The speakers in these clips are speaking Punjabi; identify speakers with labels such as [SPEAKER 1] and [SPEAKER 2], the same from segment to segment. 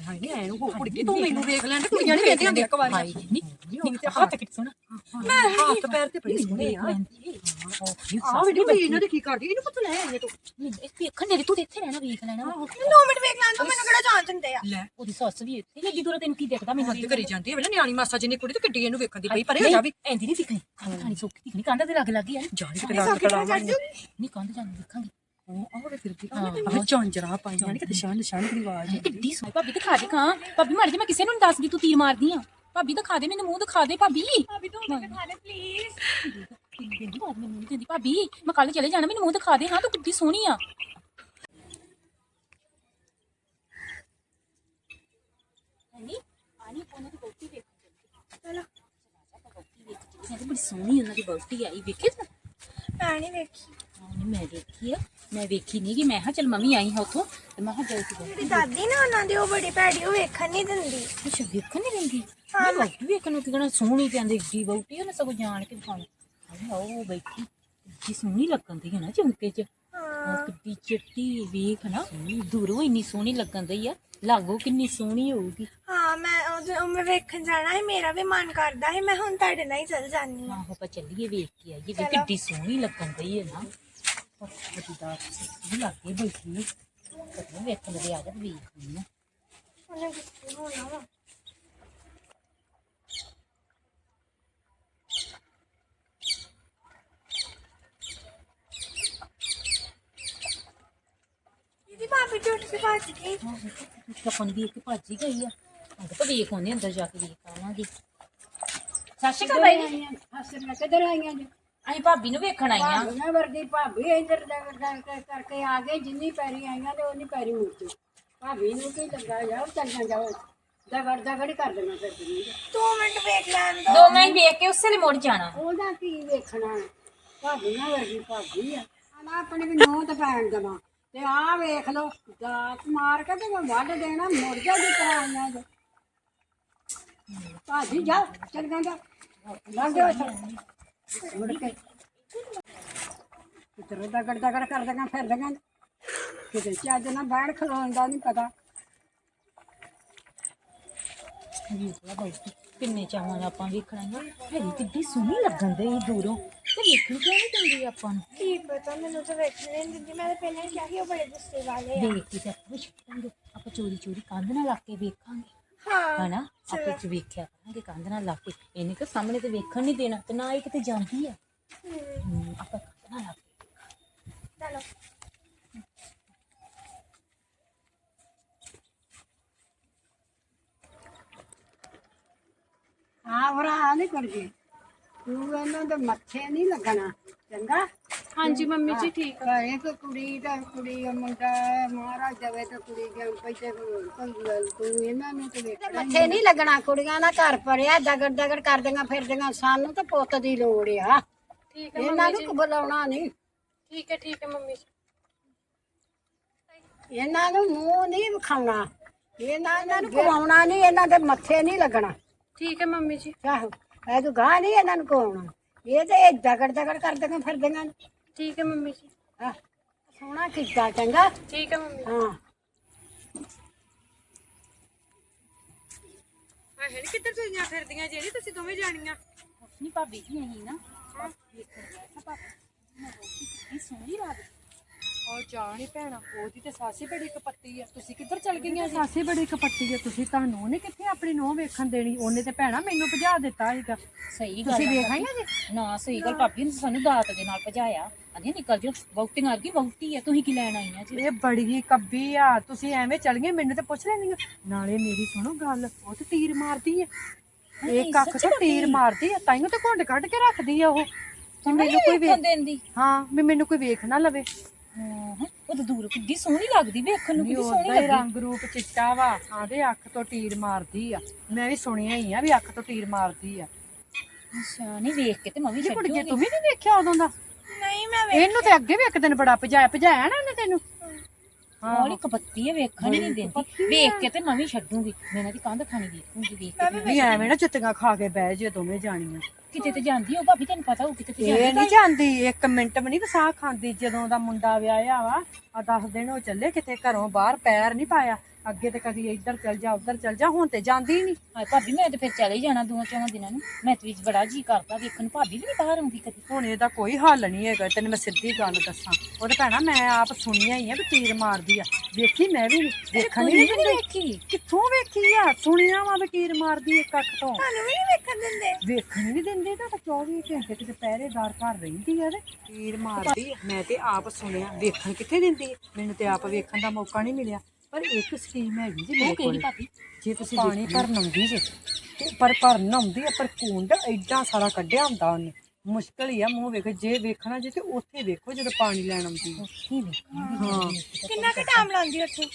[SPEAKER 1] ਹਾਏ ਨਹੀਂ ਐਨੂੰ ਹੋ ਕੁੜੀ ਤੂੰ ਮੈਨੂੰ ਵੇਖ ਲੈਣ ਤੇ ਕੁੜੀਆਂ ਨਹੀਂ ਵੇਖਦੀਆਂ ਹੁੰਦੀਆਂ ਇੱਕ ਵਾਰੀ।
[SPEAKER 2] ਹਾਏ ਨੀ ਨੀ ਤੇ ਹੱਥ ਕਿੱਥੇ ਸੋਣਾ
[SPEAKER 1] ਮੈਂ ਹੱਥ ਪੈਰ ਤੇ ਪਈ ਸੁਣੇ ਆ ਆ ਵੀਡੀਓ ਵੀ ਇਹਨਾਂ ਦੇ ਕੀ ਕਰਦੀ ਇਹਨੂੰ ਪਤਾ ਲੈ ਆਈਏ ਤੂੰ।
[SPEAKER 2] ਇਹ ਵੇਖਣ ਦੇ ਤੂੰ ਤੇ ਇੱਥੇ ਰਹਿਣਾ ਵੇਖ ਲੈਣਾ ਵਾ।
[SPEAKER 3] 2 ਮਿੰਟ ਵੇਖ ਲੈਣ ਤੋਂ ਮੈਨੂੰ ਕਿਹੜਾ ਜਾਣ ਦਿੰਦੇ ਆ।
[SPEAKER 1] ਲੈ
[SPEAKER 2] ਉਹਦੀ ਸੱਸ ਵੀ ਇੱਥੇ ਲੱਗੀ ਦੂਰ ਤੈਨੂੰ ਕੀ ਦੇਖਦਾ ਮੈਨੂੰ
[SPEAKER 1] ਕਰੀ ਜਾਂਦੀ ਹੈ ਵੇਲੇ ਨਿਆਣੀ ਮਾਸਾ ਜਿੰਨੀ ਕੁੜੀ ਤੇ ਕਿੱਡੀ ਇਹਨੂੰ ਵੇਖਣ ਦੀ ਪਈ ਪਰੇ ਹੋ ਜਾ ਵੀ।
[SPEAKER 2] ਐਂਦੀ ਨਹੀਂ ਦਿਖਣੀ ਕੰਧ ਖਾਣੀ ਸੌਖੀ ਦਿਖਣੀ ਕੰਧ ਦੇ ਲੱਗ ਲੱਗੀ ਆ।
[SPEAKER 1] ਜਾਣੀ ਕਿਤੇ ਲੱਗ ਕਲਾ
[SPEAKER 2] ਨਹੀਂ ਕੰਧ ਜਾਣੀ ਦੇਖਾਂਗੇ
[SPEAKER 1] ਆਹ ਚੌਂਜਰਾ ਨਿਸ਼ਾਨ ਦੀ ਆਵਾਜ਼
[SPEAKER 2] ਕਿੱਡੀ ਸੋਹਣੀ ਭਾਬੀ ਦਿਖਾ ਦੇ ਕਾਂ। ਭਾਬੀ ਮਰ ਜਾ ਮੈਂ ਕਿਸੇ ਨੂੰ ਨੀ ਦੱਸਦੀ ਤੂੰ ਤੀਰ ਮਾਰਦੀ ਆ। ਭਾਬੀ ਦਿਖਾ ਦੇ ਮੈਨੂੰ ਮੂੰਹ ਦਿਖਾ ਦੇ ਭਾਬੀ।
[SPEAKER 3] ਭਾਬੀ ਤੂੰ ਮੈਨੂੰ ਦਿਖਾ ਦੇ ਪਲੀਜ਼
[SPEAKER 2] ਦਿੰਦੀ ਬਾਤ ਮੈਨੂੰ ਨਹੀਂ ਦਿੰਦੀ ਭਾਬੀ ਮੈਂ ਕੱਲ ਚਲੇ ਜਾਣਾ ਮੈਨੂੰ ਮੂੰਹ ਦਿਖਾ ਦੇ। ਹਾਂ ਤੂੰ ਕਿੱਡੀ ਸੋਹਣੀ ਆ। ਨਹੀਂ ਆਨੀ ਉਹਨਾਂ ਦੀ ਬੋਟੀ ਦੇਖ
[SPEAKER 3] ਚਲੋ।
[SPEAKER 2] ਕਹਿੰਦੀ ਬੜੀ ਸੋਹਣੀ ਉਹਨਾਂ ਦੀ ਬੋਟੀ ਆਈ ਵੇਖੇ ਤੂੰ?
[SPEAKER 3] ਮੈਂ ਨਹੀਂ ਵੇਖੀ।
[SPEAKER 2] ਉਹਨੇ ਮੈਂ ਵੇਖੀ ਆ। ਮੈਂ ਵੇਖੀ ਨਹੀਂ ਕਿ ਮੈਂ ਹਾਂ ਚਲ ਮੰਮੀ ਆਈ ਹਾਂ ਉੱਥੋਂ ਤੇ ਮੈਂ ਹਾਂ ਜਾਈ ਸੀ
[SPEAKER 3] ਮੇਰੀ ਦਾਦੀ ਨਾ ਉਹਨਾਂ ਦੀ ਉਹ ਬੜੀ ਭੈੜੀ ਉਹ ਵੇਖਣ ਨਹੀਂ ਦਿੰਦੀ।
[SPEAKER 2] ਅੱਛਾ ਵੇਖਣ ਨਹੀਂ ਰਹਿੰਦੀ ਹਾਂ। ਬੋਟੀ ਵੇਖਣ ਨੂੰ ਕਿਹੜਾ ਸੋਹਣੀ ਕਹਿੰਦੇ ਏਡੀ ਬੋਟੀ ਉਹਨੇ ਸਗੋਂ ਜਾਣ ਕੇ ਦਿਖਾਉਣੀ ਹਾਏ ਉਹ ਬੈਠੀ ਕੀ ਸੋਹਣੀ ਲੱਗਣ ਦੀ ਹੈ ਨਾ ਚੌਂਕੇ 'ਚ। ਕਿੱਡੀ ਚਿੱਟੀ ਵੇਖ ਨਾ ਦੂਰੋਂ ਇੰਨੀ ਸੋਹਣੀ ਲੱਗਣ ਦੀ ਆ ਲਾਗੋ ਕਿੰਨੀ ਸੋਹਣੀ ਹੋਊਗੀ।
[SPEAKER 3] ਹਾਂ ਮੈਂ ਉਹ ਮੈਂ ਵੇਖਣ ਜਾਣਾ ਹੈ ਮੇਰਾ ਵੀ ਮਨ ਕਰਦਾ ਹੈ ਮੈਂ ਹੁਣ ਤੁਹਾਡੇ ਨਾਲ ਹੀ ਚੱਲ ਜਾਂਦੀ ਹਾਂ।
[SPEAKER 2] ਆਹੋ ਆਪਾਂ ਚੱਲੀਏ ਵੇਖ ਕੇ ਆਈਏ ਵੀ ਕਿੱਡੀ ਸੋਹਣੀ ਲੱਗਣ ਦੀ ਹੈ ਨਾ। ਬੜੀ ਦਾ ਵੀ ਲੱਗੇ ਬੈਠੀ ਨੇ ਕਦੋਂ ਵੇਖਣ ਦੇ ਆ ਜਾ ਵੇਖ ਲਈ ਨਾ
[SPEAKER 3] ਉਹਨੇ ਕਿੱਥੇ ਹੋਣਾ ਵਾ ਭਾਬੀ ਟੁੱਟ ਕੇ ਭੱਜ ਗਈ
[SPEAKER 2] ਕਪਨ ਵੀ ਇੱਕ ਭੱਜ ਹੀ ਗਈ ਆ ਅੰਦਰ ਤਾਂ ਵੇਖ ਆਉਂਦੇ ਅੰਦਰ ਜਾ ਕੇ ਵੇਖ ਆਵਾਂਗੇ ਸਤਿ ਸ਼੍ਰੀ ਅਕਾਲ ਬਾਈ
[SPEAKER 4] ਹਸਨਾ ਕਿੱਧਰ ਆਈਆਂ ਜੀ
[SPEAKER 2] ਅਸੀਂ ਭਾਬੀ ਨੂੰ ਵੇਖਣ ਆਈਆਂ।
[SPEAKER 4] ਭਾਬੀਆਂ ਵਰਗੀ ਭਾਬੀ ਇੱਧਰ ਦਗੜ ਦਗੜ ਕਰਕੇ ਆ ਗਏ ਜਿੰਨੀ ਪੈਰੀ ਆਈਆਂ ਤੇ ਉਹਨੀ ਪੈਰੀ ਮੁੱਕੀ ਭਾਬੀ ਨੂੰ ਕੀ ਲੱਗਾ ਜਾਓ ਚੱਲੀਆਂ ਜਾਓ ਦਗੜ ਦਗੜ ਕਰ ਦੇਣਾ ਫਿਰ ਤੁਸੀਂ
[SPEAKER 3] 2 ਮਿੰਟ ਵੇਖ ਲੈਣ ਦੋ।
[SPEAKER 2] ਦੋ ਮਿੰਟ ਵੇਖ ਕੇ ਉਸੇ ਲਈ ਮੁੜ ਜਾਣਾ।
[SPEAKER 4] ਉਹਦਾ ਕੀ ਵੇਖਣਾ? ਭਾਬੀਆਂ ਵਰਗੀ ਭਾਬੀ ਆ। ਆਹ ਆਪਣੀ ਵੀ ਨੋਹ ਤੇ ਪੈਣ ਦੇਵਾਂ। ਤੇ ਆਹ ਵੇਖ ਲਓ ਦਾਤ ਮਾਰ ਕੇ ਤੇ ਮੈਂ ਵੱਢ ਦੇਣਾ ਮੁੜ ਜਾ ਜਿਸ ਤਰ੍ਹਾਂ ਆਈਆਂ ਜੇ। ਭਾਜੀ ਜਾ ਚੱਲ ਗਾ ਜਾ ਲੰਘ ਜਾ ਮੁੜ ਕੇ ਕਿਤੇ ਦਗੜ ਦਗੜ ਕਰ ਦੇਗਾ ਫਿਰ ਦੇਗਾ ਕਿਤੇ ਚੱਜ ਨਾ ਬੈਠ ਖਲੋਣ ਦਾ ਨਹੀਂ ਪਤਾ
[SPEAKER 2] ਕਿੰਨੇ ਚਾਹਾਂ ਨਾਲ ਆਪਾਂ ਵੇਖਣਾ ਹੈ ਹੈਗੀ ਕਿੱਡੀ ਸੋਹਣੀ ਲੱਗਣ ਦੇ ਦੂਰੋਂ। ਤੇ ਵੇਖਣ ਕਿਉਂ ਨਹੀਂ ਦਿੰਦੀ ਆਪਾਂ ਨੂੰ?
[SPEAKER 3] ਕੀ ਪਤਾ ਮੈਨੂੰ ਤਾਂ ਵੇਖਣ ਨਹੀਂ ਦਿੰਦੀ। ਮੈਂ ਤਾਂ ਪਹਿਲਾਂ ਹੀ ਕਿਹਾ ਸੀ ਉਹ ਬੜੇ ਗੁੱਸੇ ਵਾਲੇ ਆ।
[SPEAKER 2] ਦੇਖ ਕੇ ਤੇ ਆਪਾਂ ਵੀ ਛੱਡਾਂਗੇ ਆਪਾਂ ਚੋਰੀ ਚੋਰੀ ਕੰਧ ਨਾਲ ਲਾ ਕੇ ਵੇਖਾਂਗੇ।
[SPEAKER 3] ਹਾਂ
[SPEAKER 2] ਹਨਾ? ਆਪੇ ਚ ਵੇਖਿਆ ਕਰਾਂਗੇ ਕੰਧ ਨਾਲ ਲਾ ਕੇ। ਇਹਨੇ ਕਿ ਸਾਹਮਣੇ ਤੇ ਵੇਖਣ ਨਹੀਂ ਦੇਣਾ ਤੇ ਨਾ ਇਹ ਕਿਤੇ ਜਾਂਦੀ ਆ।
[SPEAKER 3] ਹਮ,
[SPEAKER 2] ਆਪਾਂ ਕੰਧ ਨਾਲ ਲਾ ਕੇ
[SPEAKER 3] ਚਲੋ।
[SPEAKER 4] ਹਾਂ ਭਰਾ ਨਹੀਂ ਕਰਦੀ। ਤੂੰ ਇਹਨਾਂ ਦੇ ਮੱਥੇ ਨਹੀਂ ਲੱਗਣਾ ਚੰਗਾ?
[SPEAKER 3] ਹਾਂਜੀ ਮੰਮੀ ਜੀ ਠੀਕ
[SPEAKER 4] ਘਰੇ ਕੋ ਕੁੜੀ ਦਾ ਕੁੜੀ ਦਾ ਮੁੰਡਾ ਮਹਾਰਾਜ ਦੇਵੇ ਤਾਂ ਕੁੜੀ ਦੇ ਪੈਸੇ ਕੋਈ ਗੱਲ ਤੂੰ ਇਹਨਾਂ ਨੂੰ ਤੇ ਵੇਖਣਾ ਮੱਥੇ ਨਹੀਂ ਲੱਗਣਾ ਕੁੜੀਆਂ ਦਾ ਘਰ ਪੜਿਆ ਦਗੜ ਦਗੜ ਕਰਦੀਆਂ ਫਿਰਦੀਆਂ ਸਾਨੂੰ ਤਾਂ ਪੁੱਤ ਦੀ ਲੋੜ ਆ।
[SPEAKER 3] ਠੀਕ
[SPEAKER 4] ਇਹਨਾਂ ਨੂੰ ਬੁਲਾਉਣਾ ਨਹੀਂ।
[SPEAKER 3] ਠੀਕ ਹੈ ਠੀਕ ਹੈ ਮੰਮੀ ਜੀ।
[SPEAKER 4] ਇਹਨਾਂ ਨੂੰ ਮੂੰਹ ਨਹੀਂ ਵਿਖਾਉਣਾ। ਇਹਨਾਂ ਇਹਨਾਂ ਨੂੰ ਘਵਾਉਣਾ ਨਹੀਂ ਇਹਨਾਂ ਦੇ ਮੱਥੇ ਨਹੀਂ ਲੱਗਣਾ।
[SPEAKER 3] ਠੀਕ ਹੈ ਮੰਮੀ ਜੀ।
[SPEAKER 4] ਆਹੋ ਇਹ ਤੂੰ ਗਾਹ ਨਹੀਂ ਇਹਨਾਂ ਨੂੰ ਘਵਾਉਣਾ ਇਹ ਤੇ ਇਹ ਦਗੜ ਦਗੜ ਕਰਦੀਆਂ ਫਿਰਦੀਆਂ ਨੇ।
[SPEAKER 3] ਠੀਕ ਹੈ ਮੰਮੀ ਜੀ।
[SPEAKER 4] ਆਹ, ਸੋਹਣਾ ਕੀਤਾ ਚੰਗਾ?
[SPEAKER 3] ਠੀਕ ਹੈ ਮੰਮੀ
[SPEAKER 4] ਹਾਂ।
[SPEAKER 3] ਆਹੇ ਕਿੱਧਰ ਤੁਰੀਆਂ ਫਿਰਦੀਆਂ ਜਿਹੜੀ ਤੁਸੀਂ ਦੋਵੇਂ ਜਾਣੀਆਂ।
[SPEAKER 2] ਨਹੀਂ ਭਾਬੀ ਜੀ ਆਈ ਨਾ ਵੇਖਣ ਭਾਬੀ। ਸੋਹਣੀ ਲੱਗਦੀ
[SPEAKER 1] ਉਹ ਜਾਣੀ ਭੈਣਾ ਉਹਦੀ ਤੇ ਸਾਸੀ ਬੜੀ ਕਪੱਤੀ ਆ। ਤੁਸੀਂ ਕਿੱਧਰ ਚਲ ਗਈਆਂ ਸਾਸੀ ਬੜੀ ਕਪੱਤੀ ਆ। ਤੁਸੀਂ ਤੁਹਾਨੂੰ ਉਹਨੇ ਕਿੱਥੇ ਆਪਣੀ ਨੂੰਹ ਵੇਖਣ ਦੇਣੀ? ਉਹਨੇ ਤੇ ਭੈਣਾ ਮੈਨੂੰ ਭਜਾ ਦਿੱਤਾ ਸੀਗਾ।
[SPEAKER 2] ਸਹੀ ਗੱਲ
[SPEAKER 1] ਤੁਸੀਂ
[SPEAKER 2] ਆ
[SPEAKER 1] ਵੇਖ
[SPEAKER 2] ਭਾਬੀ।
[SPEAKER 1] ਆਈਆਂ ਜੀ?
[SPEAKER 2] ਨਾ ਸਹੀ ਗੱਲ ਭਾਬੀ ਨੇ ਸਾਨੂੰ ਦਾਤ ਦੇ ਨਾਲ ਭਜਾਇਆ। ਅਨੇ ਨਿਕਲ ਜਿਓ ਵੋਟਿੰਗ ਆ ਗਈ ਵੋਟੀ ਆ ਤੁਸੀਂ ਕੀ ਲੈਣ ਆਈਆਂ ਜੀ?
[SPEAKER 1] ਇਹ ਬੜੀ ਕੱਬੀ ਆ। ਤੁਸੀਂ ਐਵੇਂ ਚਲ ਗਏ ਮੈਨੂੰ ਤੇ ਪੁੱਛ ਲੈਣੀ ਨਾਲੇ ਮੇਰੀ ਸੁਣੋ ਗੱਲ ਉਹ ਤੇ ਤੀਰ ਮਾਰਦੀ ਆ। ਇੱਕ ਅੱਖ ਤੋਂ ਤੀਰ ਮਾਰਦੀ ਆ। ਤਾਈਓ ਤੇ ਘੁੰਡ ਕੱਢ ਕੇ ਰੱਖਦੀ ਆ ਉਹ। ਮੈਨੂੰ ਕੋਈ ਵੇਖ
[SPEAKER 2] ਦਿੰਦੀ।
[SPEAKER 1] ਹਾਂ ਮੈਨੂੰ ਕੋਈ ਵੇਖ ਨਾ ਲਵੇ।
[SPEAKER 2] ਹਾਂ ਉਹ ਤਾਂ ਦੂਰ ਕਿੱਡੀ ਸੋਹਣੀ ਲੱਗਦੀ ਵੇਖਣ ਨੂੰ
[SPEAKER 1] ਨਹੀਂ
[SPEAKER 2] ਕਿੱਡੀ ਸੋਹਣੀ
[SPEAKER 1] ਉਹਦਾ ਹੀ
[SPEAKER 2] ਲੱਗਦੀ।
[SPEAKER 1] ਰੰਗ ਰੂਪ ਚਿੱਟਾ ਵਾ ਆਂਦੇ ਅੱਖ ਤੋਂ ਤੀਰ ਮਾਰਦੀ ਆ। ਮੈਂ ਵੀ ਸੁਣਿਆ ਹੀ ਆ ਵੀ ਅੱਖ ਤੋਂ ਤੀਰ ਮਾਰਦੀ ਆ।
[SPEAKER 2] ਅੱਛਾ ਨਹੀਂ ਵੇਖ ਕੇ ਤੇ ਮੈਂ ਵੀ ਛੱਡੂਗੀ।
[SPEAKER 1] ਤੂੰ ਵੀ ਨਹੀਂ ਵੇਖਿਆ ਉਦੋਂ ਦਾ?
[SPEAKER 3] ਨਹੀਂ ਮੈਂ
[SPEAKER 1] ਇਹਨੂੰ ਤੇ ਅੱਗੇ ਵੀ ਇੱਕ ਦਿਨ ਬੜਾ ਭਜਾਇਆ ਭਜਾਇਆ ਨਾ ਇਹਨੇ ਤੈਨੂੰ?
[SPEAKER 2] ਹੌਲੀ ਕਬੱਤੀ ਆ ਵੇਖਣ ਹੀ ਨਹੀਂ ਦਿੰਦੀ। ਵੇਖ ਕੇ ਤੇ ਮੈਂ ਵੀ ਛੱਡੂਗੀ। ਮੈਂ ਇਹਨਾਂ ਦੀ ਕੰਧ ਖਾਣੀ ਵੇਖੂਗੀ ਵੇਖ ਕੇ
[SPEAKER 1] ਨਹੀਂ ਐਵੇਂ ਨਾ ਜੁੱਤੀਆਂ ਖਾ ਕੇ ਬਹਿ ਜੇ ਦੋਵੇਂ ਜਾਣੀਆਂ।
[SPEAKER 2] ਕਿਤੇ ਤੇ ਜਾਂਦੀ ਹੋ ਭਾਬੀ ਤੈਨੂੰ ਪਤਾ ਹੋ ਕਿਤੇ ਤੇ ਜਾਂਦੀ
[SPEAKER 1] ਇਹ ਨਹੀਂ ਜਾਂਦੀ ਇੱਕ ਮਿੰਟ ਵੀ ਨਹੀਂ ਵਸਾ ਖਾਂਦੀ ਜਦੋਂ ਦਾ ਮੁੰਡਾ ਵਿਆਹਿਆ ਵਾ ਆ 10 ਦਿਨ ਉਹ ਚੱਲੇ ਕਿਤੇ ਘਰੋਂ ਬਾਹਰ ਪੈਰ ਨਹੀਂ ਪਾਇਆ। ਅੱਗੇ ਤੇ ਕਦੀ ਇੱਧਰ ਚਲ ਜਾ ਉੱਧਰ ਚਲ ਜਾ ਹੁਣ ਤੇ ਜਾਂਦੀ ਹੀ ਨਹੀਂ
[SPEAKER 2] ਹਾਏ ਭਾਬੀ ਮੈਂ ਤੇ ਫਿਰ ਚਲੇ ਹੀ ਜਾਣਾ ਦੋ ਚੌਵਾਂ ਦਿਨਾਂ ਨੂੰ। ਮੈਂ ਤੇ ਵਿੱਚ ਬੜਾ ਜੀ ਕਰਦਾ ਵੇਖਣ ਨੂੰ ਭਾਬੀ ਵੀ ਨਹੀਂ ਬਾਹਰ ਆਉਂਦੀ ਕਦੀ।
[SPEAKER 1] ਹੁਣ ਇਹਦਾ ਕੋਈ ਹੱਲ ਨਹੀਂ ਹੈਗਾ ਤੈਨੂੰ ਮੈਂ ਸਿੱਧੀ ਗੱਲ ਦੱਸਾਂ। ਉਹ ਤਾਂ ਭੈਣਾ ਮੈਂ ਆਪ ਸੁਣੀਆਂ ਹੀ ਆ ਵੀ ਤੀਰ ਮਾਰਦੀ ਆ। ਵੇਖੀ ਮੈਂ ਵੀ ਨੀ, ਵੇਖਣ ਨਹੀਂ
[SPEAKER 2] ਨੀ
[SPEAKER 1] ਦਿੰਦੇ।
[SPEAKER 2] ਵੇਖੀ?
[SPEAKER 1] ਕਿੱਥੋਂ ਵੇਖੀ ਆ? ਸੁਣਿਆ ਵਾ ਵੀ ਤੀਰ ਮਾਰਦੀ ਇੱਕ ਅੱਖ ਤੋਂ।
[SPEAKER 3] ਤੁਹਾਨੂੰ ਵੀ ਨਹੀਂ ਵੇਖਣ ਦਿੰਦੇ?
[SPEAKER 1] ਵੇਖਣ ਹੀ ਨਹੀਂ ਦਿੰਦੇ ਤਾਂ 24 ਘੰਟੇ ਤੇ ਪਹਿਰੇਦਾਰ ਘਰ ਰਹਿੰਦੀ ਆ ਤੇ ਤੀਰ ਮਾਰਦੀ ਆ। ਮੈਂ ਤੇ ਆਪ ਸੁਣਿਆ ਵੇਖਣ ਕਿੱਥੇ ਦਿੰਦੀ ਆ? ਮੈਨੂੰ ਤੇ ਆਪ ਵੇਖਣ ਦਾ ਮੌਕਾ ਨਹੀਂ ਮਿਲਿਆ। ਪਰ ਇੱਕ ਸਕੀਮ ਹੈਗੀ ਜੀ ਮੇਰੇ ਕੋਲ। ਜੇ ਤੁਸੀਂ ਪਾਣੀ ਭਰਨ ਆਉਂਦੀ ਜੇ। ਤੇ ਪਰ ਭਰਨ ਆਉਂਦੀ ਆ ਪਰ ਕੁੰਡ ਐਡਾ ਸਾਰਾ ਕੱਢਿਆ ਹੁੰਦਾ ਉਹਨੇ। ਮੁਸ਼ਕਲ ਹੀ ਆ ਮੂੰਹ ਵੇਖ ਜੇ ਵੇਖਣਾ ਜੇ ਤੇ ਉੱਥੇ ਵੇਖੋ ਜਦੋਂ ਪਾਣੀ ਲੈਣ ਆਉਂਦੀ ਹਾਂ
[SPEAKER 3] ਕਿੰਨਾ ਕੁ ਟਾਈਮ ਲਾਉਂਦੀ ਉੱਥੇ?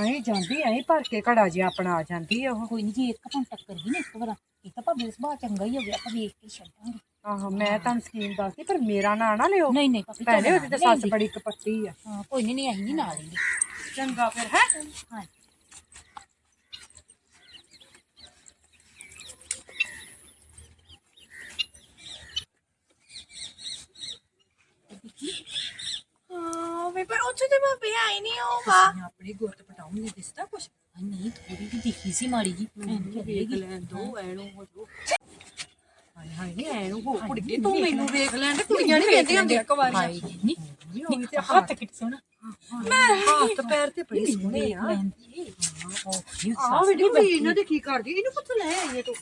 [SPEAKER 1] ਐਂ ਜਾਂਦੀ ਐਂ ਭਰ ਕੇ ਘੜਾ ਜਿਹਾ ਆਪਣਾ ਆ ਜਾਂਦੀ ਆ ਉਹ।
[SPEAKER 2] ਕੋਈ ਨਹੀਂ ਜੀ ਇੱਕ ਘੰਟਾ ਟੱਕਰ ਗਈ ਨਾ ਇੱਕ ਵਾਰ। ਇਹ ਤਾਂ ਦਾ ਸੁਭਾਅ ਚੰਗਾ ਹੀ ਹੋ ਗਿਆ ਆਪਾਂ ਵੇਖ ਕੇ ਛੱਡਾਂਗੇ।
[SPEAKER 1] ਆਹੋ ਮੈਂ ਤੁਹਾਨੂੰ ਸਕੀਮ ਦੱਸਦੀ ਪਰ ਮੇਰਾ ਨਾਂ ਨਾ ਲਿਓ।
[SPEAKER 2] ਨਹੀਂ ਨਹੀਂ ਭਾਬੀ
[SPEAKER 1] ਭੈਣੇ
[SPEAKER 2] ਤੁਹਾਡਾ
[SPEAKER 1] ਉਹਦੀ ਤੇ
[SPEAKER 2] ਨਾਂ
[SPEAKER 1] ਸੱਸ ਬੜੀ ਕਪੱਤੀ ਆ।
[SPEAKER 2] ਹਾਂ ਕੋਈ ਨਹੀਂ ਨਹੀਂ ਅਸੀਂ ਨਹੀਂ ਨਾਲ ਲੈਂਦੇ
[SPEAKER 1] ਚੰਗਾ ਫਿਰ ਹੈ?
[SPEAKER 2] ਹਾਂ।
[SPEAKER 3] ਹਾਂ ਵੀ ਪਰ ਉੱਥੇ ਤੇ ਭਾਬੀ ਆਈ ਨਹੀਂ ਹੋਗਾ
[SPEAKER 1] ਆਪਣੀ ਗੁੱਤ ਪਟਾਉਂਗੇ ਦਿਸਦਾ ਕੁਛ।
[SPEAKER 2] ਨਹੀਂ ਥੋੜੀ ਜਿਹੀ ਦਿਖੀ ਸੀ ਮਾੜੀ ਜੀ
[SPEAKER 1] ਵੇਖ ਲੈਣ ਦੋ ਐਨੂੰ ਹੋ ਜੋ ਹਾਏ ਨਹੀਂ ਐਨੂੰ ਹੋ ਕੁੜੀ ਤੂੰ ਮੈਨੂੰ ਵੇਖ ਲੈਣ ਤੇ ਕੁੜੀਆਂ ਨਹੀਂ ਵੇਖਦੀਆਂ ਹੁੰਦੀਆਂ ਇੱਕ ਵਾਰੀ।
[SPEAKER 2] ਹਾਏ ਨਹੀਂ
[SPEAKER 1] ਨਹੀਂ ਤੇ
[SPEAKER 2] ਹੱਥ ਕਿੱਟ ਸੋਣਾ
[SPEAKER 1] ਮੈਂ ਹੱਥ ਪੈਰ ਤੇ ਬੜੀ ਸੋਹਣੇ ਆ।
[SPEAKER 2] ਲੈਂਦੀ
[SPEAKER 1] ਆ ਵੀਡੀਓ ਵੀ ਇਹਨਾਂ ਦੇ ਕੀ ਕਰਦੀ ਇਹਨੂੰ ਕਿੱਥੋਂ ਲੈ ਆਈ ਹੈ ਤੂੰ?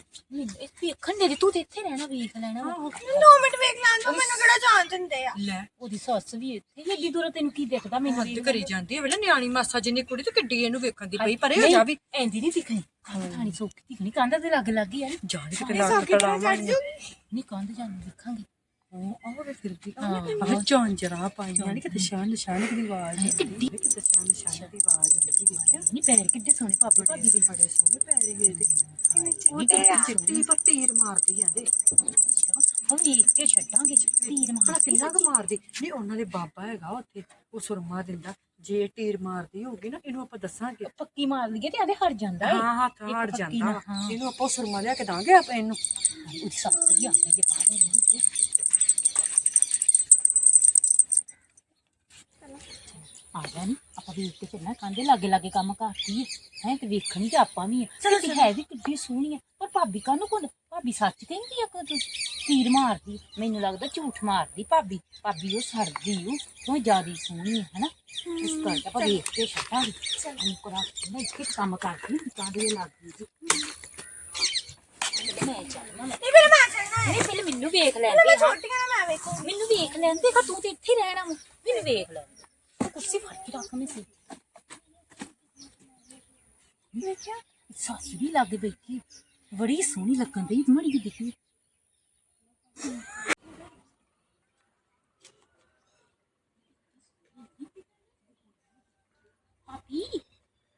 [SPEAKER 2] ਇਹ ਵੇਖਣ ਦੇ ਤੂੰ ਤੇ ਇੱਥੇ ਰਹਿਣਾ ਵੇਖ ਲੈਣਾ ਵਾ।
[SPEAKER 3] 2 ਮਿੰਟ ਵੇਖ ਲਾਂ ਤੋਂ ਮੈਨੂੰ ਕਿਹੜਾ ਜਾਣ ਦਿੰਦੇ ਆ।
[SPEAKER 1] ਲੈ।
[SPEAKER 2] ਉਹਦੀ ਸੱਸ ਵੀ ਇੱਥੇ ਹੀ ਏਡੀ ਦੂਰ ਤੈਨੂੰ ਕੀ ਦਿਖਦਾ ਮੈਨੂੰ?
[SPEAKER 1] ਹੱਦ ਕਰੀ ਜਾਂਦੀ ਹੈ ਵੇਲੇ ਨਿਆਣੀ ਮਾਸਾ ਜਿੰਨੀ ਕੁੜੀ ਤੇ ਕਿੱਡੀ ਇਹਨੂੰ ਵੇਖਣ ਦੀ ਪਈ ਪਰੇ ਹੋ ਜਾ ਵੀ।
[SPEAKER 2] ਐਂਦੀ ਨਹੀਂ ਦਿਖਣੀ ਕੰਧ ਥਾਣੀ ਸੌਖੀ ਦਿਖਣੀ ਕੰਧ ਦੇ ਲੱਗ ਲੱਗ
[SPEAKER 1] ਜਾਣ ਕਿਤੇ
[SPEAKER 2] ਨਹੀਂ ਕੰਧ ਜਾਣ
[SPEAKER 1] ਉਹ ਆਹ ਵੇ ਫਿਰਦੀ ਆਹ ਝਾਂਜਰਾ ਪਾਈਆਂ ਨਹੀਂ ਕਿਤੇ ਸ਼ਾਨ ਨਿਸ਼ਾਨ ਦੀ ਆਵਾਜ਼ ਕਿੱਡੀ ਕਿਤੇ ਸ਼ਾਨ ਨਿਸ਼ਾਨ ਦੀ ਆਵਾਜ਼ ਆਉਂਦੀ ਵੇਖਿਆ
[SPEAKER 2] ਨਹੀਂ ਪੈਰ ਕਿੱਡੇ ਸੋਹਣੇ ਭਾਬੀ ਭਾਬੀ ਦੇ
[SPEAKER 1] ਬੜੇ ਸੋਹਣੇ ਪੈਰੀ ਇਹਦੇ। ਉਹ ਤੇ ਚਿੱਟੀ ਪਰ ਤੀਰ ਮਾਰਦੀ ਆ ਦੇ
[SPEAKER 2] ਹੁਣ ਵੇਖ ਕੇ ਛੱਡਾਂਗੇ ਤੀਰ ਮਾਰ
[SPEAKER 1] ਭਲਾ ਕਿੰਨਾ ਕੁ ਮਾਰਦੀ। ਨਹੀਂ ਉਹਨਾਂ ਦੇ ਬਾਬਾ ਹੈਗਾ ਉੱਥੇ ਉਹ ਸੁਰਮਾ ਦਿੰਦਾ। ਜੇ ਤੀਰ ਮਾਰਦੀ ਹੋਊਗੀ ਨਾ ਇਹਨੂੰ ਆਪਾਂ ਦੱਸਾਂਗੇ।
[SPEAKER 2] ਪੱਕੀ ਮਾਰ ਲਈਏ ਤੇ ਆਦੇ ਹਟ ਜਾਂਦਾ
[SPEAKER 1] ਹਾਂ ਹੱਥ
[SPEAKER 2] ਇੱਕ
[SPEAKER 1] ਹਟ ਜਾਂਦਾ।
[SPEAKER 2] ਹਾਂ।
[SPEAKER 1] ਇਹਨੂੰ ਆਪਾਂ ਸੁਰਮਾ ਲਿਆ ਕੇ ਦਾਂਗੇ ਆਪਾਂ ਇਹਨੂੰ।
[SPEAKER 2] ਸੱਸ ਵੀ ਆ ਗਈ ਜੇ ਬਾਹਰ। ਆ ਜਾ ਨੀ ਆਪਾਂ ਵੇਖ ਕੇ ਚੱਲਣਾ ਕੰਦੇ ਲਾਗੇ ਲਾਗੇ ਕੰਮ ਕਰਦੀ ਹੈ ਹੈ ਤੇ ਵੇਖਣੀ ਤੇ ਆਪਾਂ ਵੀ ਆ। ਤੇ ਹੈ ਵੀ ਕਿੱਡੀ ਸੋਹਣੀ ਆ। ਪਰ ਭਾਬੀ ਕਾਹਨੂੰ ਕੋਲ? ਭਾਬੀ ਸੱਚ ਕਹਿੰਦੀ ਆ ਕਿ ਤੂੰ ਤੀਰ ਮਾਰਦੀ। ਮੈਨੂੰ ਲੱਗਦਾ ਝੂਠ ਮਾਰਦੀ ਭਾਬੀ। ਭਾਬੀ ਉਹ ਸੜਦੀ ਉਹ ਤੂੰ ਜਿਆਦੀ ਸੋਹਣੀ ਹੈ ਹਨਾ? ਇਸ ਕਰਕੇ ਆਪਾਂ ਵੇਖ ਕੇ ਛੱਡਾਂਗੇ। ਚਲ। ਕਰਾ ਮੈਂ ਇੱਥੇ ਕੰਮ ਕਰਦੀ ਕੰਦੇ ਲੱਗੀ ਜੀ। ਮੈਂ ਚੱਲਣਾ
[SPEAKER 3] ਨਹੀਂ ਫਿਰ ਮੈਂ ਚੱਲਣਾ ਹੈ।
[SPEAKER 2] ਨਹੀਂ ਪਹਿਲੇ ਮੈਨੂੰ ਵੇਖ
[SPEAKER 3] ਮੈਂ
[SPEAKER 2] ਲੈਂਦੇ ਹਾਂ।
[SPEAKER 3] ਛੋਟੀਆਂ ਨਾ ਮੈਂ ਵੇਖੂ
[SPEAKER 2] ਮੈਨੂੰ ਵੇਖ ਲੈਂਦੇ ਕਾ ਤੂੰ ਤੇ ਇੱਥੇ ਹੀ ਰਹਿਣਾ ਵਾ। ਮੈਨੂੰ ਵੇਖ ਲੈਂਦੇ ਉਹ ਕੁਰਸੀ ਫੜ ਕੇ ਰੱਖ ਮੈਂ ਸੀ
[SPEAKER 3] ਵੇਖਿਆ
[SPEAKER 2] ਵੀ ਲੱਗ ਬੈਠੀ ਬੜੀ ਸੋਹਣੀ ਲੱਗਣ ਦੀ ਮੜੀ ਜਿਹੀ ਭਾਬੀ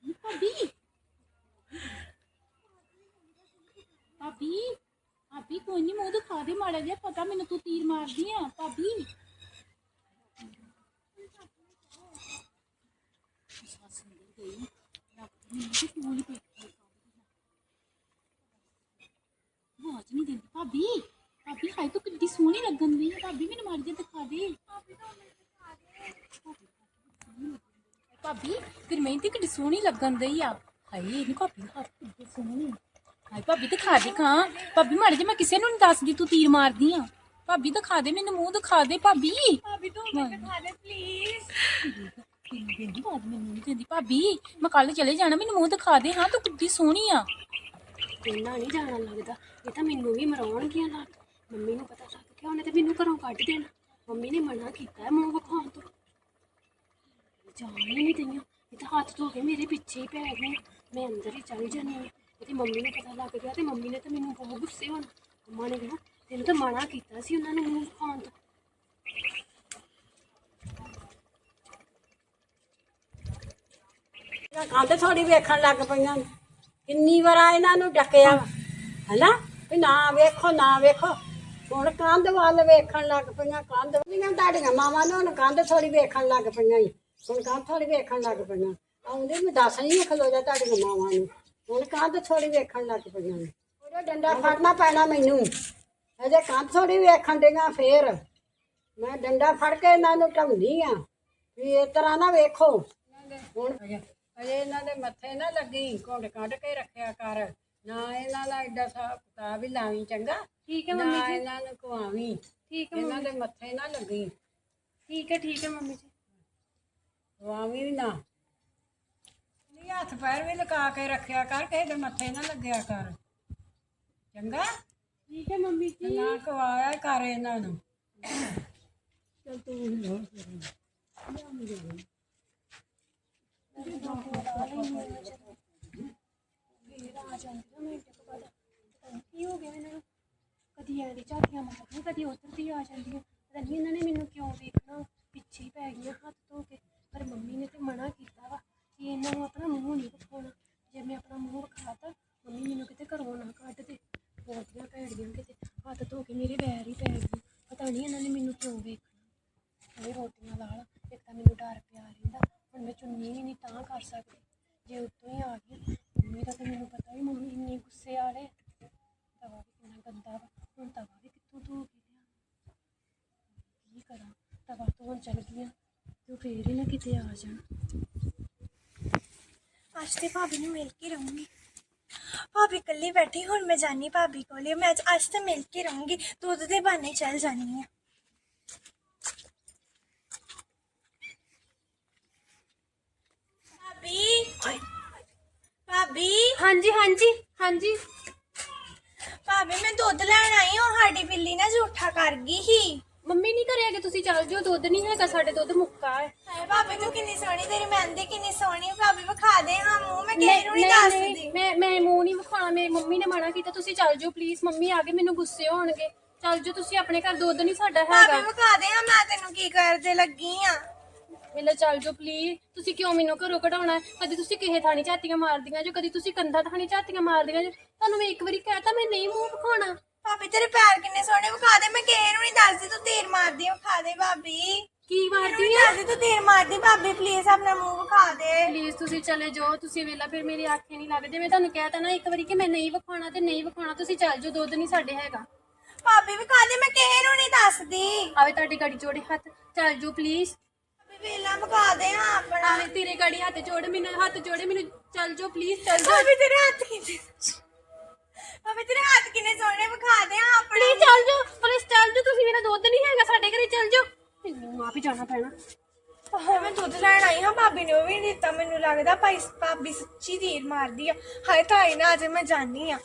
[SPEAKER 2] ਨੀ ਭਾਬੀ। ਭਾਬੀ ਭਾਬੀ, ਕੋਈ ਨਹੀਂ ਮੂੰਹ ਦਿਖਾ ਦੇ ਮਾੜਾ ਜਿਹਾ। ਪਤਾ ਮੈਨੂੰ ਤੂੰ ਤੀਰ ਮਾਰਦੀ ਆ, ਭਾਬੀ ਸੱਸ ਅੰਦਰ ਗਈ ਲੱਗਦੀ ਨਹੀਂ ਕਿ ਕਿਉਂ ਨਹੀਂ ਕੋਈ ਆਵਾਜ਼ ਨਹੀਂ ਦਿੰਦੀ। ਭਾਬੀ ਭਾਬੀ ਹਾਈ ਤੂੰ ਕਿੱਡੀ ਸੋਹਣੀ ਲੱਗਣ ਦੀ ਹੈ ਭਾਬੀ, ਮੈਨੂੰ ਮਾਰ ਜੇ ਦਿਖਾ ਦੇ। ਭਾਬੀ ਫਿਰ ਮੈਂ ਤੇ ਕਿੱਡੀ ਸੋਹਣੀ ਲੱਗਣ ਦੀ ਆ। ਹਾਏ ਨਹੀਂ ਭਾਬੀ ਹੱਥ ਕਿੱਡੀ ਸੋਹਣੀ ਹਾਏ, ਭਾਬੀ, ਦਿਖਾ ਦੇ ਖਾਂ ਭਾਬੀ ਮਾਰ ਜੇ ਮੈਂ ਕਿਸੇ ਨੂੰ ਨਹੀਂ ਦੱਸਦੀ, ਤੂੰ ਤੀਰ ਮਾਰਦੀ ਆ। ਭਾਬੀ, ਦਿਖਾ ਦੇ, ਮੈਨੂੰ ਮੂੰਹ ਦਿਖਾ ਦੇ, ਭਾਬੀ।
[SPEAKER 3] ਭਾਬੀ, ਤੂੰ ਮੈਨੂੰ ਦਿਖਾ ਦੇ ਪਲੀਜ਼
[SPEAKER 2] ਦਿੰਦੀ ਬਾਤ ਮੈਨੂੰ ਨਹੀਂ ਦਿੰਦੀ। ਭਾਬੀ, ਮੈਂ ਕੱਲ ਚਲੇ ਜਾਣਾ, ਮੈਨੂੰ ਮੂੰਹ ਦਿਖਾ ਦੇ। ਹਾਂ, ਤੂੰ ਕਿੱਡੀ ਸੋਹਣੀ ਆ।
[SPEAKER 5] ਇੰਨਾ ਨਹੀਂ ਜਾਣਾ ਲੱਗਦਾ। ਇਹ ਤਾਂ ਮੈਨੂੰ ਵੀ ਮਰਾਉਣਗੀਆਂ ਨਾਲ ਮੰਮੀ ਨੂੰ ਪਤਾ ਲੱਗ ਗਿਆ, ਉਹਨੇ ਤੇ ਮੈਨੂੰ ਘਰੋਂ ਕੱਢ ਦੇਣਾ। ਮੰਮੀ ਨੇ ਮਨਾ ਕੀਤਾ ਹੈ ਮੂੰਹ ਵਿਖਾਉਣ ਤੋਂ। ਜਾਣ ਹੀ ਨਹੀਂ ਦਈਆਂ ਇਹ ਤਾਂ ਹੱਥ ਧੋ ਕੇ ਮੇਰੇ ਪਿੱਛੇ ਹੀ ਪੈ ਗਏ ਮੈਂ ਅੰਦਰ ਹੀ ਚਲ ਜਾਣੀ ਹਾਂ। ਇਹਦੀ ਮੰਮੀ ਨੂੰ ਪਤਾ ਲੱਗ ਗਿਆ ਤੇ ਮੰਮੀ ਨੇ ਤਾਂ ਮੈਨੂੰ ਬਹੁਤ ਗੁੱਸੇ ਹੋਣਾ। ਮੰਮਾ ਨੇ ਕਿਹਾ, ਤੈਨੂੰ ਤਾਂ ਮਨਾ ਕੀਤਾ ਸੀ ਉਹਨਾਂ ਨੂੰ ਮੂੰਹ ਵਿਖਾਉਣ ਤੋਂ।
[SPEAKER 4] ਕੰਧ ਥੋੜੀ ਵੇਖਣ ਲੱਗ ਪਈਆਂ ਕਿੰਨੀ ਵਾਰ ਇਹਨਾਂ ਨੂੰ ਡੱਕਿਆ ਹੈਨਾ? ਵੀ ਨਾ ਵੇਖੋ ਨਾ ਵੇਖੋ। ਹੁਣ ਕੰਧ ਵੱਲ ਵੇਖਣ ਲੱਗ ਪਈਆਂ, ਕੰਧ ਦੀਆਂ ਤੁਹਾਡੀਆਂ ਮਾਵਾਂ ਨੂੰ ਹੁਣ ਕੰਧ ਥੋੜੀ ਵੇਖਣ ਲੱਗ ਪਈਆਂ ਈ। ਹੁਣ ਕੰਧ ਥੋੜੀ ਵੇਖਣ ਲੱਗ ਪਈਆਂ। ਆਉਂਦੇ ਮੈਂ ਦੱਸ ਨਹੀਂ ਖਲੋ ਜਾ ਤੁਹਾਡੀਆਂ ਮਾਵਾਂ ਨੂੰ। ਹੁਣ ਕੰਧ ਥੋੜੀ ਵੇਖਣ ਲੱਗ ਪਈਆਂ ਨੇ। ਉਹਦਾ ਡੰਡਾ ਫੜਨਾ ਪੈਣਾ ਮੈਨੂੰ। ਅਜੇ ਕੰਧ ਥੋੜੀ ਵੇਖਣ ਡੀਆਂ ਫੇਰ। ਮੈਂ ਡੰਡਾ ਫੜ ਕੇ ਇਹਨਾਂ ਨੂੰ ਢਾਉਂਦੀ ਆ। ਵੀ ਇਸ ਤਰ੍ਹਾਂ ਨਾ ਵੇਖੋ। ਹੁਣ ਅਜੇ ਇਹਨਾਂ ਦੇ ਮੱਥੇ ਨਾ ਲੱਗੀ ਘੁੰਡ ਕੱਢ ਕੇ ਰੱਖਿਆ ਕਰ। ਨਾ ਇਹਨਾਂ ਦਾ ਐਡਾ ਹਿਸਾਬ ਕਿਤਾਬ ਵੀ ਲਾਵੀਂ ਚੰਗਾ
[SPEAKER 5] ਠੀਕ ਹੈ
[SPEAKER 4] ਨਾ
[SPEAKER 5] ਮੰਮੀ ਜੀ।
[SPEAKER 4] ਇਹਨਾਂ ਨੂੰ ਖਵਾਵੀਂ।
[SPEAKER 5] ਠੀਕ ਹੈ
[SPEAKER 4] ਇਹਨਾਂ ਦੇ ਮੱਥੇ ਨਾ ਲੱਗੀ।
[SPEAKER 5] ਠੀਕ ਹੈ ਠੀਕ ਹੈ ਮੰਮੀ ਜੀ।
[SPEAKER 4] ਖਵਾਵੀਂ ਵੀ ਨਾ। ਨਹੀਂ ਹੱਥ ਪੈਰ ਵੀ ਲਗਾ ਕੇ ਰੱਖਿਆ ਕਰ ਕਿਸੇ ਦੇ ਮੱਥੇ ਨਾ ਲੱਗਿਆ ਕਰ। ਚੰਗਾ?
[SPEAKER 5] ਠੀਕ ਹੈ ਮੰਮੀ
[SPEAKER 4] ਤੇ
[SPEAKER 5] ਜੀ
[SPEAKER 4] ਨਾ ਖਵਾਇਆ ਕਰ ਇਹਨਾਂ ਨੂੰ।
[SPEAKER 5] ਚਲ ਤੂੰ ਵੀ ਲੋ ਫੇਰ। ਕਦੀ ਐਂ ਦੀ ਝਾਤੀਆਂ ਮਾਰਦੀਆਂ ਕਦੀ ਉੱਧਰ ਦੀ ਆ ਜਾਂਦੀਆਂ ਪਤਾ ਨਹੀਂ ਇਹਨਾਂ ਨੇ ਮੈਨੂੰ ਕਿਉਂ ਵੇਖਣਾ। ਪਿੱਛੇ ਹੀ ਪੈ ਗਈਆਂ ਹੱਥ ਧੋ ਕੇ ਪਰ ਮੰਮੀ ਨੇ ਤੇ ਮਨਾ ਕੀਤਾ ਵਾ ਕਿ ਇਹਨਾਂ ਨੂੰ ਆਪਣਾ ਮੂੰਹ ਨਹੀਂ ਵਿਖਾਉਣਾ ਜੇ ਮੈਂ ਆਪਣਾ ਮੂੰਹ ਵਿਖਾਤਾ ਮੰਮੀ ਮੈਨੂੰ ਕਿਤੇ ਘਰੋਂ ਨਾ ਕੱਢ ਦੇ ਬਹੁਤੀਆਂ ਗਈਆਂ ਕਿਤੇ ਹੱਥ ਧੋ ਕੇ ਮੇਰੇ ਵੈਰ ਹੀ ਪੈ ਗਏ ਪਤਾ ਨਹੀਂ ਇਹਨਾਂ ਨੇ ਮੈਨੂੰ ਕਿਉਂ ਵੇਖਣਾ ਇਹ ਰੋਟੀਆਂ ਲਾ ਲਾ ਇੱਕ ਤਾਂ ਮੈਨੂੰ ਡਰ ਪਿਆ ਰਹਿੰਦਾ ਹੁਣ ਮੈਂ ਚੁੰਨੀ ਵੀ ਨਹੀਂ ਤਾਂ ਕਰ ਸਕਦੀ। ਜੇ ਉੱਤੋਂ ਹੀ ਆ ਗਈ, ਮੰਮੀ ਦਾ ਤਾਂ ਮੈਨੂੰ ਪਤਾ ਹੀ ਮੰਮੀ ਇੰਨੀ ਗੁੱਸੇ ਵਾਲੇ ਤਵਾ ਵੀ ਕਿੰਨਾ ਗੰਦਾ ਵਾ। ਹੁਣ ਤਵਾ ਵੀ ਕਿੱਥੋਂ ਧੋ ਕੇ ਲਿਆ ਕੀ ਕਰਾਂ? ਤਵਾ ਧੋਣ ਚੱਲ ਗਈਆਂ। ਤੇ ਉਹ ਫੇਰ ਹੀ ਨਾ ਕਿਤੇ ਆ ਜਾਣ।
[SPEAKER 3] ਅੱਜ ਤੇ ਭਾਬੀ ਨੂੰ ਮਿਲ ਕੇ ਰਹੂੰਗੀ। ਭਾਬੀ ਇਕੱਲੀ ਬੈਠੀ, ਹੁਣ ਮੈਂ ਜਾਨੀ ਭਾਬੀ ਕੋਲੇ। ਮੈਂ ਅੱਜ ਅੱਜ ਤੇ ਮਿਲ ਕੇ ਰਹੂੰਗੀ। ਦੁੱਧ ਦੇ ਬਹਾਨੇ ਚੱਲ ਜਾਨੀ ਆ ਭਾਬੀ ਭਾਬੀ?
[SPEAKER 5] ਹਾਂਜੀ ਹਾਂਜੀ ਹਾਂਜੀ।
[SPEAKER 3] ਭਾਬੀ ਮੈਂ ਦੁੱਧ ਲੈਣ ਆਈ ਹਾਂ ਸਾਡੀ ਬਿੱਲੀ ਨਾ ਝੂਠਾ ਕਰ ਗਈ ਹੀ
[SPEAKER 5] ਮੰਮੀ ਨਹੀਂ ਕਰਿਆ ਕਿ ਤੁਸੀਂ ਚੱਲ ਜਿਓ ਦੁੱਧ ਨਹੀਂ ਹੈਗਾ ਸਾਡੇ ਦੁੱਧ ਮੁੱਕਾ ਹੈ।
[SPEAKER 3] ਹਾਏ ਭਾਬੀ ਤੂੰ ਕਿੰਨੀ ਸੋਹਣੀ ਤੇਰੀ ਮਹਿੰਦੀ ਕਿੰਨੀ ਸੋਹਣੀ ਭਾਬੀ ਵਿਖਾ ਦੇ ਹਾਂ ਮੂੰਹ ਮੈਂ ਕਿਸੇ ਨੂੰ ਨਹੀਂ ਦੱਸਦੀ।
[SPEAKER 5] ਮੈਂ ਮੈਂ ਮੂੰਹ ਨਹੀਂ ਵਿਖਾਉਣਾ ਮੇਰੀ ਮੰਮੀ ਨੇ ਮਨਾ ਕੀਤਾ ਤੁਸੀਂ ਚੱਲ ਜਾਓ ਪਲੀਜ਼ ਮੰਮੀ ਆ ਕੇ ਮੈਨੂੰ ਗੁੱਸੇ ਹੋਣਗੇ। ਚੱਲ ਜਾਓ ਤੁਸੀਂ ਆਪਣੇ ਘਰ ਦੁੱਧ ਨਹੀਂ ਸਾਡਾ
[SPEAKER 3] ਭਾਬੀ
[SPEAKER 5] ਹੈਗਾ।
[SPEAKER 3] ਵਿਖਾ ਦੇ ਹਾਂ ਮੈਂ ਤੈਨੂੰ ਕੀ ਕਰਦੇ ਲੱਗੀ ਆ
[SPEAKER 5] ਵੇਲੇ ਚੱਲ ਜਾਓ ਪਲੀਜ਼ ਤੁਸੀਂ ਕਿਉਂ ਮੈਨੂੰ ਘਰੋਂ ਕਢਾਉਣਾ? ਹੈ? ਕਦੀ ਤੁਸੀਂ ਕਿਸੇ ਥਾਣੀ ਝਾਤੀਆਂ ਮਾਰਦੀਆਂ ਜੋ ਕਦੀ ਤੁਸੀਂ ਕੰਧਾਂ ਥਾਣੀ ਝਾਤੀਆਂ ਮਾਰਦੀਆਂ ਜੋ। ਤੁਹਾਨੂੰ ਮੈਂ ਇੱਕ ਵਾਰੀ ਕਹਿਤਾ ਮੈਂ ਨਹੀਂ ਮੂੰਹ ਵਿਖਾਉਣਾ।
[SPEAKER 3] ਭਾਬੀ ਤੇਰੇ ਪੈਰ ਕਿੰਨੇ ਸੋਹਣੇ ਵਿਖਾ ਦੇ। ਮੈਂ ਕਿਸੇ ਨੂੰ ਨਹੀਂ ਦੱਸਦੀ ਤੂੰ ਤੀਰ ਮਾਰਦੀ ਆ, ਵਿਖਾ ਦੇ ਭਾਬੀ।
[SPEAKER 5] ਕੀ ਮਾਰਦੀ
[SPEAKER 3] ਨਹੀਂ ਦੱਸਦੀ ਤੂੰ ਤੀਰ ਮਾਰਦੀ ਭਾਬੀ ਪਲੀਜ਼ ਆਪਣਾ ਮੂੰਹ ਵਿਖਾ ਦੇ।
[SPEAKER 5] ਪਲੀਜ਼ ਤੁਸੀਂ ਚਲੇ ਜਾਓ ਤੁਸੀਂ ਵੇਲਾ ਫਿਰ ਮੇਰੀ ਅੱਖੇ ਨਹੀਂ ਲੱਗਦੇ। ਮੈਂ ਤੁਹਾਨੂੰ ਕਹਿਤਾ ਨਾ ਇੱਕ ਵਾਰੀ ਕਿ ਮੈਂ ਨਹੀਂ ਵਿਖਾਉਣਾ ਤੇ ਨਹੀਂ ਵਿਖਾਉਣਾ ਤੁਸੀਂ ਚੱਲ ਜਾਓ ਦੁੱਧ ਨਹੀਂ ਸਾਡੇ ਹੈਗਾ।
[SPEAKER 3] ਭਾਬੀ ਵਿਖਾ ਦੇ ਮੈਂ ਕਿਸੇ ਨੂੰ ਨਹੀਂ ਦੱਸਦੀ।
[SPEAKER 5] ਆਵੇ ਤੁਹਾਡੀ ਗੜੀ ਜੋੜੇ ਹੱਥ ਚੱਲ ਜਾਓ ਪਲੀਜ਼
[SPEAKER 3] ਵੇਲਾ ਵਿਖਾ ਦੇ ਹਾਂ ਆਪਣਾ।
[SPEAKER 5] ਆਵੇ ਤੇਰੇ ਗੜੀ ਹੱਥ ਜੋੜ ਮੈਨੂੰ ਹੱਥ ਜੋੜੇ ਮੈਨੂੰ ਚੱਲ ਜਾਓ ਪਲੀਜ਼ ਚੱਲ ਜਾਓ
[SPEAKER 3] ਭਾਬੀ ਤੇਰੇ ਹੱਥ ਕਿੰਨੇ ਭਾਬੀ ਤੇਰੇ ਹੱਥ ਕਿੰਨੇ ਸੋਹਣੇ ਵਿਖਾ ਦੇ ਹਾਂ ਆਪਣਾ।
[SPEAKER 5] ਪਲੀਜ਼ ਚੱਲ ਜਾਓ ਪਲੀਜ਼ ਚੱਲ ਜਾਓ ਤੁਸੀਂ ਮੇਰਾ ਦੁੱਧ ਨਹੀਂ ਹੈਗਾ ਸਾਡੇ ਘਰੇ ਚੱਲ ਜਾਓ ਮੈਨੂੰ ਆਪ ਹੀ ਜਾਣਾ ਪੈਣਾ।
[SPEAKER 3] ਹਾਏ ਮੈਂ ਦੁੱਧ ਲੈਣ ਆਈ ਹਾਂ ਭਾਬੀ ਨੇ ਉਹ ਵੀ ਨਹੀਂ ਦਿੱਤਾ ਮੈਨੂੰ ਲੱਗਦਾ ਭਾਈ ਭਾਬੀ ਸੱਚੀ ਤੀਰ ਮਾਰਦੀ ਆ। ਹਾਏ ਤਾਈ ਨਾ ਅਜੇ ਮੈਂ ਜਾਣੀ ਆ।